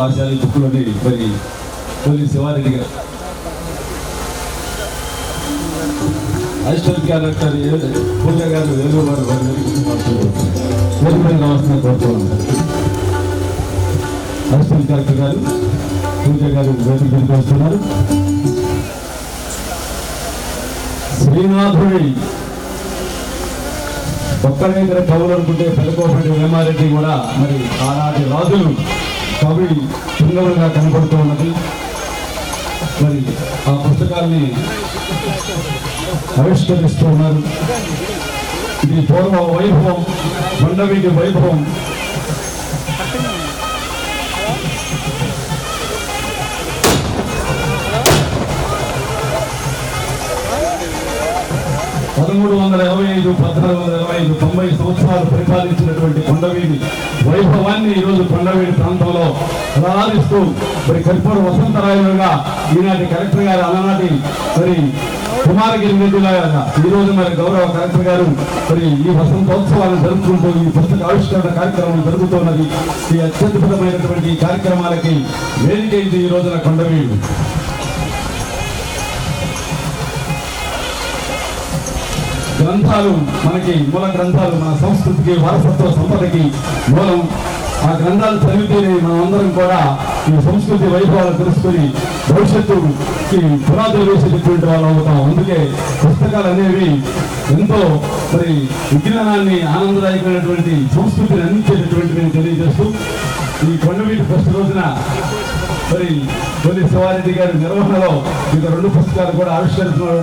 రాశారు బుక్లోని మరి పోలీస్ శివారెడ్డి గారు అసిస్టెంట్ క్యారెక్టర్ పూజ గారు వేలు వారు వేదికపై రావాల్సిన కోరుతున్నాను. అసిస్టెంట్ క్యారెక్టర్ గారు పూజ గారు వేదికపైకి వస్తున్నారు. శ్రీనాథుడి ఒక్కడేంద్ర కవులు అనుకుంటే పెళ్ళకోపడి వేమారెడ్డి కూడా మరి ఆనాటి రాజులు. కవి సుందరంగా కనపడుతూ ఉన్నది. మరి ఆ పుస్తకాల్ని ఆవిష్కరిస్తూ ఉన్నారు. ఇది పూర్వ వైభవం కొండవీటి వైభవం. పదమూడు వందల ఇరవై ఐదు పద్నాలుగు వందల ఇరవై ఐదు తొంభై సంవత్సరాలు పరిపాలించినటువంటి కొండవీడి వైభవాన్ని ఈరోజు కొండవీడి ప్రాంతంలో ప్రదానిస్తూ మరి కర్పూర వసంతరాయులుగా ఈనాటి కలెక్టర్ గారు అలనాటి మరి కుమారగిరి రెడ్డిలాగా ఈ రోజు మరి గౌరవ కలెక్టర్ గారు మరి ఈ వసంతోత్సవాలను జరుపుకుంటూ ఈ పుస్తక ఆవిష్కరణ కార్యక్రమం జరుగుతున్నది. ఈ అత్యద్భుతమైనటువంటి ఈ కార్యక్రమాలకి వేదిక ఈ రోజున కొండవీడు గ్రంథాలు మనకి మూల గ్రంథాలు మన సంస్కృతికి వారసత్వ సంపదకి మూలం. ఆ గ్రంథాలు చదివితేనే మనం అందరం కూడా ఈ సంస్కృతి వైభవాలు తెలుసుకొని భవిష్యత్తుకి పునాదులు వేసేటటువంటి వాళ్ళు అవుతాం. అందుకే పుస్తకాలు అనేవి ఎంతో మరి విజ్ఞానాన్ని ఆనందదాయకమైనటువంటి సంస్కృతిని అందించేటటువంటి నేను తెలియజేస్తూ ఈ కొండవీటి ఫస్ట్ రోజున మరి పోలీస్ శివారెడ్డి గారి నిర్వహణలో ఇక రెండు పుస్తకాలు కూడా ఆవిష్కరిస్తున్నారు.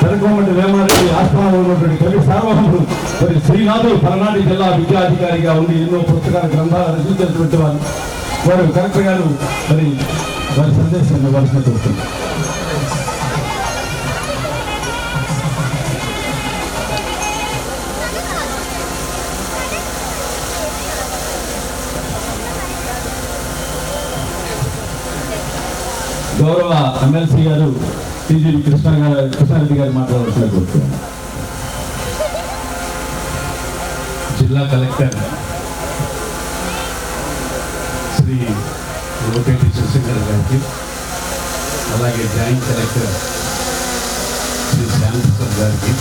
తెలకోమటి వేమారెడ్డి ఆస్థానంలో ఉన్నటువంటి కవి సార్వభౌముడు మరి శ్రీనాథుడు పలనాడు జిల్లా విద్యాధికారిగా ఉండి ఎన్నో పుస్తకాల గ్రంథాలు రచించినటువంటి వారు. వారు కలెక్టర్ గారు మరి వారి సందేశం ఇవ్వాల్సిన గౌరవ ఎమ్మెల్సీ గారు టీజీవి కృష్ణ గారు కృష్ణారెడ్డి గారు మాట్లాడాల్సిన కోరుతున్నాను జిల్లా కలెక్టర్ శ్రీ లోకేటి శశంకర్ గారికి అలాగే జాయింట్ కలెక్టర్ శ్రీ శ్యామప్రసాద్ గారికి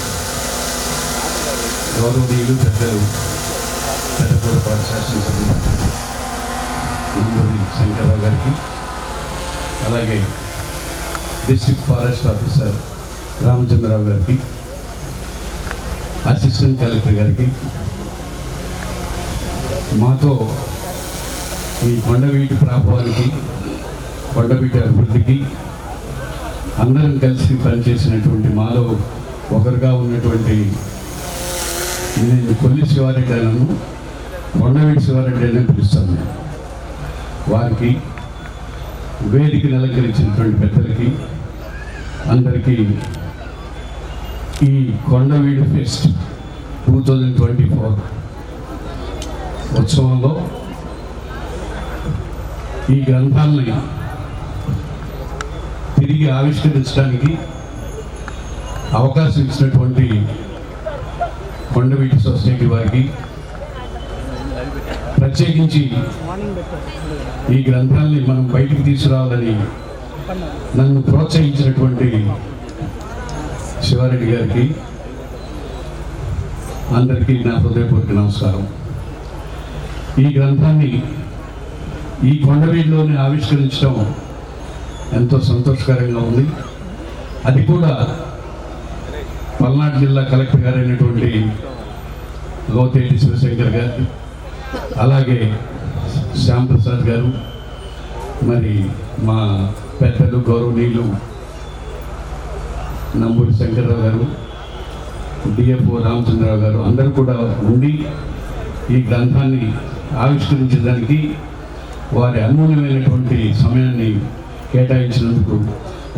గౌరవనీయులు పెద్దలు పెద్దపూరపాటి శాసనసభ్యులు ఇందూరి శంకర్రావు గారికి అలాగే డిస్ట్రిక్ట్ ఫారెస్ట్ ఆఫీసర్ రామచంద్రరావు గారికి అసిస్టెంట్ కలెక్టర్ గారికి మాతో ఈ కొండవీటి ప్రాభవానికి కొండవీటి అభివృద్ధికి అందరం కలిసి పనిచేసినటువంటి మాలో ఒకరుగా ఉన్నటువంటి నేను కొల్లి శివారెడ్డి అన్నాను కొండవీటి శివారెడ్డి అని పిలుస్తాను వారికి వేదికను అలంకరించినటువంటి పెద్దలకి అందరికీ ఈ Kondaveedu fest two thousand twenty four ఉత్సవంలో ఈ గ్రంథాలని తిరిగి ఆవిష్కరించడానికి అవకాశం ఇచ్చినటువంటి కొండవీటి సొసైటీ వారికి ప్రత్యేకించి ఈ గ్రంథాన్ని మనం బయటికి తీసుకురావాలని నన్ను ప్రోత్సహించినటువంటి శివారెడ్డి గారికి అందరికీ నా హృదయపూర్వక నమస్కారం. ఈ గ్రంథాన్ని ఈ కొండవీడిలోనే ఆవిష్కరించడం ఎంతో సంతోషకరంగా ఉంది. అది కూడా పల్నాడు జిల్లా కలెక్టర్ గారైనటువంటి గౌతేటి శివశంకర్ గారు అలాగే శ్యాంప్రసాద్ గారు మరి మా పెద్దలు గౌరవనీయులు నంబూరి శంకర్రావు గారు డిఎఫ్ఓ రామచంద్రరావు గారు అందరూ కూడా ఉండి ఈ గ్రంథాన్ని ఆవిష్కరించడానికి వారి అమూల్యమైనటువంటి సమయాన్ని కేటాయించినందుకు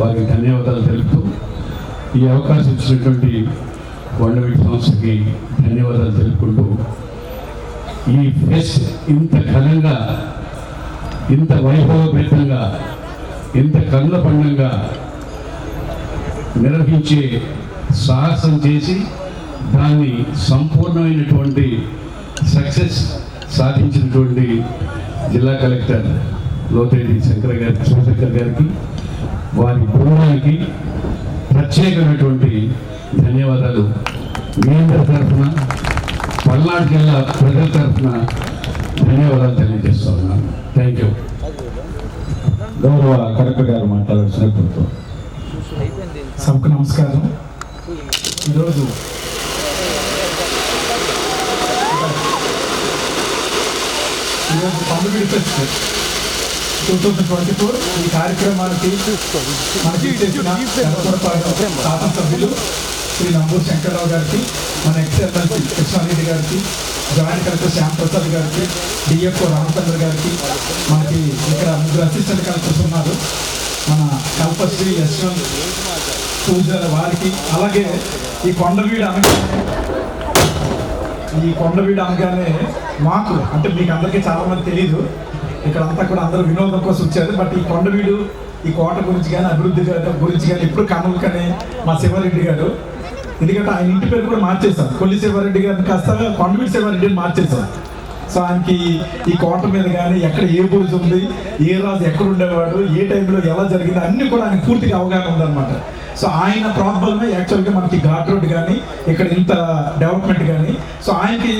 వారికి ధన్యవాదాలు తెలుపుతూ ఈ అవకాశం ఇచ్చినటువంటి కొండవీటి సంస్థకి ధన్యవాదాలు తెలుపుకుంటూ ఈ ఫెస్ట్ ఇంత ఘనంగా ఇంత వైభవభరితంగా ఇంత కళ్ళ పండంగా నిర్వహించే సాహసం చేసి దాన్ని సంపూర్ణమైనటువంటి సక్సెస్ సాధించినటువంటి జిల్లా కలెక్టర్ లోతేటి శంకర్ గారి శివశంకర్ గారికి వారి బృందానికి ప్రత్యేకమైనటువంటి ధన్యవాదాలు. మీ అందరి తరఫున పల్నాడు జిల్లా ప్రజల తరఫున ధన్యవాదాలు తెలియజేస్తా ఉన్నాను. థ్యాంక్ యూ గౌరవ కలెక్టర్ గారు మాట్లాడాల్సిన కోరుతున్నాను సభకు నమస్కారం. ఈరోజు ఈరోజు పండుగ fest two thousand twenty four ఈ కార్యక్రమానికి మనకి చేసిన కనపడపాలెం శాసనసభ్యులు శ్రీ నంబూరు శంకర్రావు గారికి మన ఎక్స్ఎల్ఎన్సీ కృష్ణారెడ్డి గారికి జాయింట్ కలెక్టర్ శ్యామ్ ప్రసాద్ గారికి డిఎఫ్ఓ రామచంద్ర గారికి మనకి ఇక్కడ ముగ్గురు అసిస్టెంట్ కలెక్టర్స్ ఉన్నారు. మన కల్పశ్రీ యశ్వంత్ పూజల వారికి అలాగే ఈ కొండవీడు అనగానే ఈ కొండవీడు అనగానే మాకు అంటే మీకు అందరికీ చాలా మంది తెలియదు ఇక్కడ అంతా కూడా అందరూ వినోదం కోసం వచ్చారు బట్ ఈ కొండవీడు ఈ కోట గురించి కానీ అభివృద్ధి గురించి కానీ ఎప్పుడు కనులు కానీ మా శివరెడ్డి గారు ఎందుకంటే ఆయన ఇంటి పేరు కూడా మార్చేశారు. కొల్లి శివారెడ్డి గారిని కాస్త కొండవీడు శివారెడ్డి అని మార్చేశారు. సో ఆయనకి ఈ కోట మీద కానీ ఎక్కడ ఏ బురుజు ఉంది ఏ రాజు ఎక్కడ ఉండేవాడు ఏ టైంలో ఎలా జరిగింది అన్ని కూడా ఆయన పూర్తిగా అవగాహన ఉందన్నమాట. సో ఆయన ప్రాబ్లమే యాక్చువల్గా మనకి ఘాట్ రోడ్ కానీ ఇక్కడ ఇంత డెవలప్మెంట్ కానీ సో ఆయనకి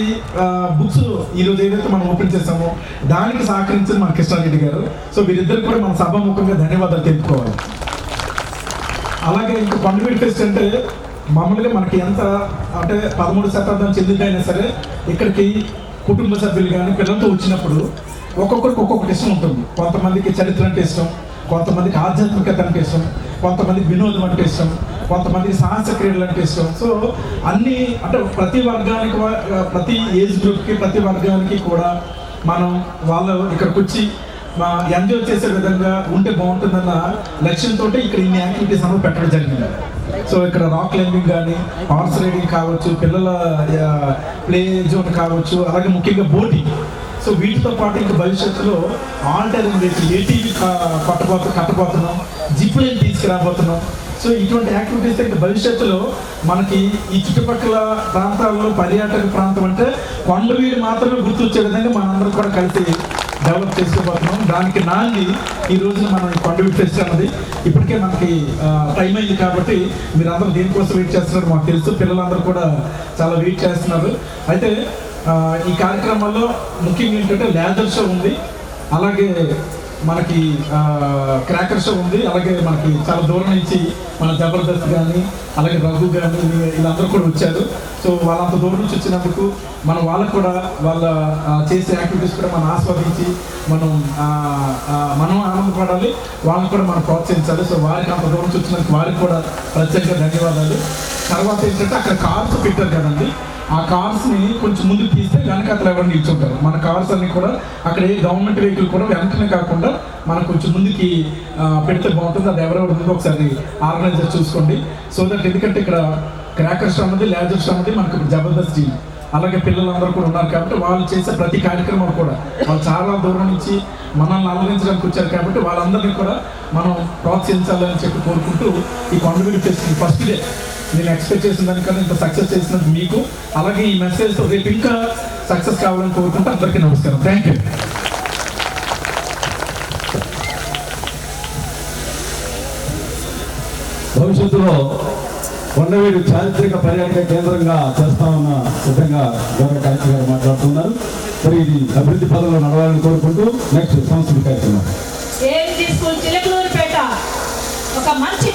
బుక్స్ ఈరోజు ఏదైతే మనం ఓపెన్ చేసామో దానికి సహకరించింది మన కృష్ణారెడ్డి గారు. సో వీరిద్దరు కూడా మన సభాముఖంగా ధన్యవాదాలు తెలుపుకోవాలి. అలాగే ఇంకా పండుగ ఫెస్ట్ అంటే మామూలుగా మనకి ఎంత అంటే పదమూడు శతాబ్దం చెందిందైనా సరే ఇక్కడికి కుటుంబ సభ్యులు కానీ పిల్లలతో వచ్చినప్పుడు ఒక్కొక్కరికి ఒక్కొక్కటి ఇష్టం ఉంటుంది. కొంతమందికి చరిత్ర అంటే ఇష్టం కొంతమందికి ఆధ్యాత్మికత అంటే ఇష్టం కొంతమందికి వినోదం అంటే ఇష్టం కొంతమందికి సాహస క్రీడలు అంటే ఇష్టం. సో అన్ని అంటే ప్రతి వర్గానికి ప్రతి ఏజ్ గ్రూప్కి ప్రతి వర్గానికి కూడా మనం వాళ్ళు ఇక్కడికి వచ్చి మా ఎంజాయ్ చేసే విధంగా ఉంటే బాగుంటుందన్న లక్ష్యంతో ఇక్కడ ఇన్ని యాక్టివిటీస్ అన్నది పెట్టడం జరిగింది. సో ఇక్కడ రాక్ క్లైంబింగ్ కానీ హార్స్ రైడింగ్ కావచ్చు పిల్లల ప్లే జోన్ కావచ్చు అలాగే ముఖ్యంగా బోటింగ్ సో వీటితో పాటు ఇంకా భవిష్యత్తులో ఆల్టర్నేట్ వెహికల్ ఏటీవీ పట్టబోతు కట్టబోతున్నాం జిప్ లైన్ తీసుకురాబోతున్నాం. సో ఇటువంటి యాక్టివిటీస్ ఇంకా భవిష్యత్తులో మనకి ఈ చుట్టుపక్కల ప్రాంతాల్లో పర్యాటక ప్రాంతం అంటే కొండవీడు మాత్రమే గుర్తొచ్చే విధంగా మనందరం కూడా కలిసి డెవలప్ చేసుకోబోతున్నాం. దానికి నాంది ఈ రోజున మనం ఈ చేస్తున్నది అన్నది. ఇప్పటికే మనకి టైం అయింది కాబట్టి మీరందరూ దేనికోసం వెయిట్ చేస్తున్నారు మాకు తెలుసు. పిల్లలందరూ కూడా చాలా వెయిట్ చేస్తున్నారు. అయితే ఈ కార్యక్రమంలో ముఖ్యంగా ఏంటంటే లేదర్ షో ఉంది. అలాగే మనకి క్రాకర్ షో ఉంది. అలాగే మనకి చాలా దూరం నుంచి మన జబర్దస్త్ కానీ అలాగే రఘు కానీ వీళ్ళందరూ కూడా వచ్చారు. సో వాళ్ళంత దూరం నుంచి వచ్చినందుకు మనం వాళ్ళకు కూడా వాళ్ళ చేసే యాక్టివిటీస్ కూడా మనం ఆస్వాదించి మనం మనం ఆనందపడాలి. వాళ్ళని కూడా మనం ప్రోత్సహించాలి. సో వారికి అంత దూరం నుంచి వచ్చినందుకు వారికి కూడా ప్రత్యేక ధన్యవాదాలు. తర్వాత ఏంటంటే అక్కడ కార్స్ పెట్టారు కదండి. ఆ కార్స్ని కొంచెం ముందుకు తీస్తే వెనక అతను ఎవరు నిల్చుంటారు. మన కార్స్ అన్ని కూడా అక్కడ ఏ గవర్నమెంట్ వెహికల్ కూడా వెనకనే కాకుండా మనం కొంచెం ముందుకి పెడితే బాగుంటుంది. అది ఎవరెవరు ఉందో ఒకసారి ఆర్గనైజర్ చూసుకోండి. సో దట్ ఎందుకంటే ఇక్కడ క్రాకర్స్ అన్నది లేజర్స్ అన్నది మనకు జబర్దస్త్ అలాగే పిల్లలందరూ కూడా ఉన్నారు కాబట్టి వాళ్ళు చేసే ప్రతి కార్యక్రమం కూడా వాళ్ళు చాలా దూరం నుంచి మనల్ని అలరించడానికి వచ్చారు కాబట్టి వాళ్ళందరినీ కూడా మనం ప్రోత్సహించాలని చెప్పి కోరుకుంటూ ఈ కొండవీడి ఫెస్టివల్ ఫస్ట్ డే నేను ఎక్స్పెక్ట్ చేసిన దానికన్నా ఇంత సక్సెస్ చేసినందుకు మీకు అలాగే ఈ మెసేజ్ రేపు ఇంకా సక్సెస్ కావాలని కోరుకుంటూ అందరికీ నమస్కారం. థ్యాంక్ యూ భవిష్యత్తులో కొండవీడు చారిత్రక పర్యాటక కేంద్రంగా చేస్తామన్న విధంగా గౌరవ కలెక్టర్ గారు మాట్లాడుతున్నారు. మరి ఇది అభివృద్ధి పదంలో నడవాలని కోరుకుంటూ నెక్స్ట్ సంస్కృతి కార్యక్రమం. ఒక మంచి